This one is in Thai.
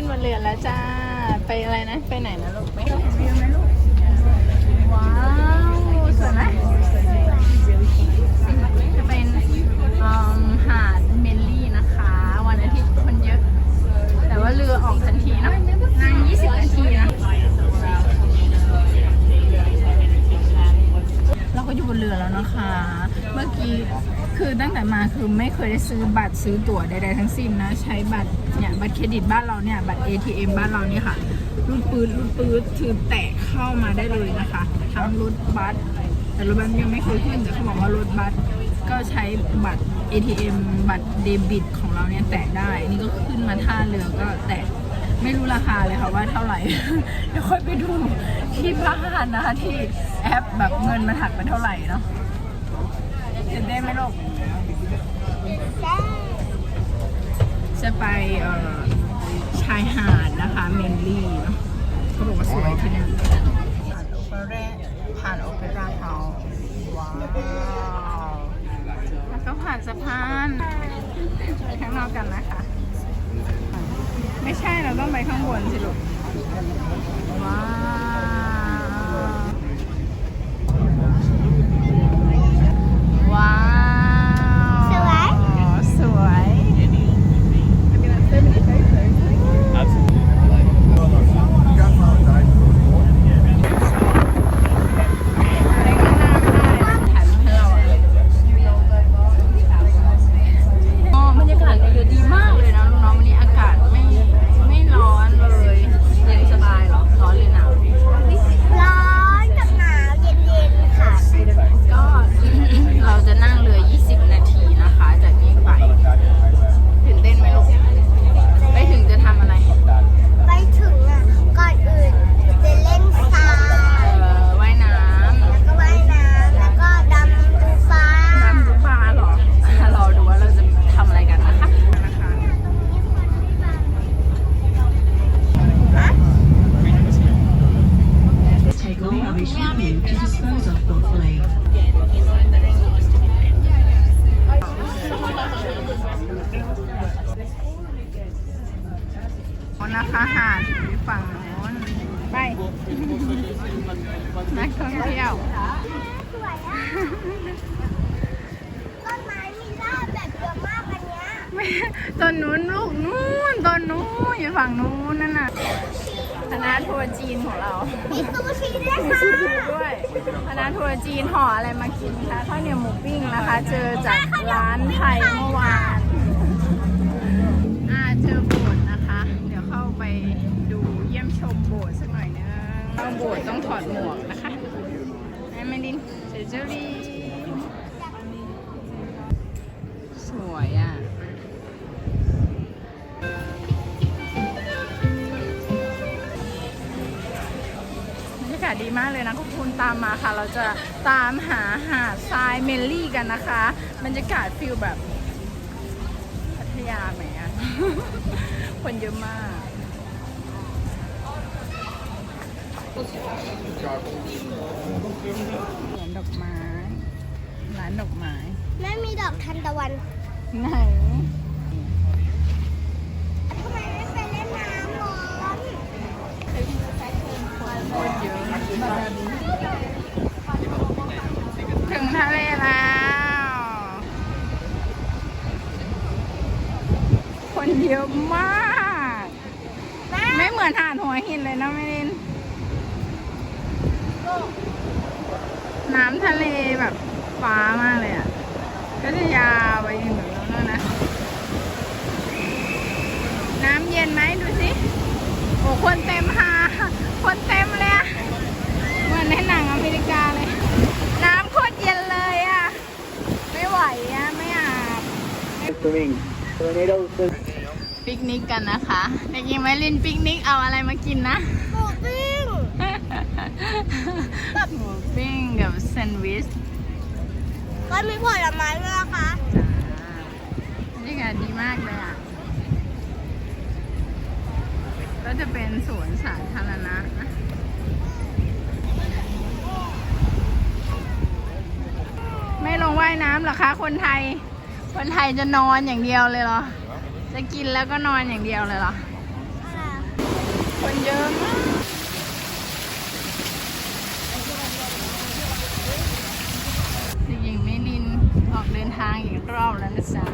ขึ้นมาเรือแล้วจ้า ไปอะไรนะ ไปไหนนะลูก ไปชมวิวไหมลูก ว้าว สวยไหม รือแล้วนะคะ เมื่อกี้คือตั้งแต่มาคือไม่เคยได้ซื้อบัตรซื้อตั๋วใดๆทั้งสิ้นนะ ใช้บัตรเนี่ยบัตรเครดิตบ้านเราเนี่ยบัตร ATM บ้านเราเนี่ยค่ะรูดปืนรูดปืนถือแตะเข้ามาได้เลยนะคะ ทั้งรถบัสแต่รถบัสยังไม่เคยขึ้นแต่เขาบอกว่ารถบัสก็ใช้บัตร ATM บัตรเดบิตของเราเนี่ยแตะได้ นี่ก็ขึ้นมาท่าเรือก็แตะ ไม่รู้ราคาเลยค่ะว่าเท่าไหร่ เดี๋ยวค่อยไปดูที่บ้านนะคะที่แอปแบบเงินมันหักไปเท่าไหร่เนาะตื่นเต้นไหมลูกจะไปชายหาดนะคะเมนลี่เนาะเขาบอกว่าสวยที่นั่ผ่านโอเปร่าผ่านโอเปร่าเฮาส์ว้าวแล้วก็ผ่านสะพานไปข้างนอกกันนะคะ ไม่ใช่เราต้องไปข้างบนสิลูกว้าว สวย สวย ถ่ายรูปให้เราอะอ๋อบรรยากาศในเรือดีมากเลยนะน้องๆวันนี้อากาศไม่ไม่ร้อนเลย เย็นสบายเหรอ ร้อนหรือหนาว ร้อนกับหนาวเย็นๆค่ะ ก็ เราจะนั่งเรือ 20 นาทีนะคะ จากนี้ไปตื่นเต้นไหมลูก ไปถึงจะทำอะไร ไปถึงอะ ก่อนอื่นจะเล่นทราย เอ่อว่ายน้ำ แล้วก็ว่ายน้ำแล้วก็ดำดูฟ้า น้ำจุปลาเหรออะรอดูว่าเราจะทำอะไรกันนะคะนะคะ Take all rubbish with you to dispose of thoughtfully. โน้นนะคะหาดอยู่ฝั่งโน้นไป นักท่องเที่ยวสวยอะต้นไม้มีรอบแบบเยอะมากอันเนี้ยไม่ต้นนู้นลูกนู้นต้นนู้นอยู่ฝั่งนู้นนั่นน่ะ คณะทัวร์จีนของเรา มีซูชิด้วยมีค่ะซูชิด้วยคณะทัวร์จีนห่ออะไรมากินคะข้าวเหนียวหมูปิ้งนะคะ เจอจากร้านไทยเมื่อวานอ่าเจอโบสถ์นะคะ เดี๋ยวเข้าไปดูเยี่ยมชมโบสถ์สักหน่อยนึงเข้าโบสถ์ต้องถอดหมวกนะคะแม่ไม่ดินเจเจอรี่ากาศดีมากเลยนะคุณคุณตามมาค่ะ เราจะตามหาหาดทรายเมลลี่กันนะคะบรรยากาศฟิลแบบพัทยาไหมอะคนเยอะมากสวนดอกไม้ร้านดอกไม้แม่มีดอกทันตะวันไหน เยอะมาก ไม่เหมือนหาดหัวหินเลยนะไม่ลินน้ำทะเลแบบฟ้ามากเลยอะ ก็จะยาวไปถึงแบบนั้นนะ น้ำเย็นไหมดูสิ โอ้คนเต็มหาคนเต็มเลยอะเหมือนในหนังอเมริกาเลย น้ำโคตรเย็นเลยอะ ไม่ไหวอะ ไม่อาบ swimming. Tornadoes. ปิกนิกกันนะคะเด็กหญิงไมลินปิกนิกเอาอะไรมากินนะหมูปิ้งหมูปิ้งกับแซนด์วิชก็มีผลไม้ด้วยนะคะจ้าบรรยากาศดีมากเลยอะ ก็จะเป็นสวนสาธารณะนะไม่ลงว่ายน้ำเหรอคะ คนไทย คนไทยจะนอนอย่างเดียวเลยเหรอ จะกินแล้วก็นอนอย่างเดียวเลยเหรอ คนเยอะมากเด็กหญิงมิลินออกเดินทางอีกรอบแล้วนะจ๊ะ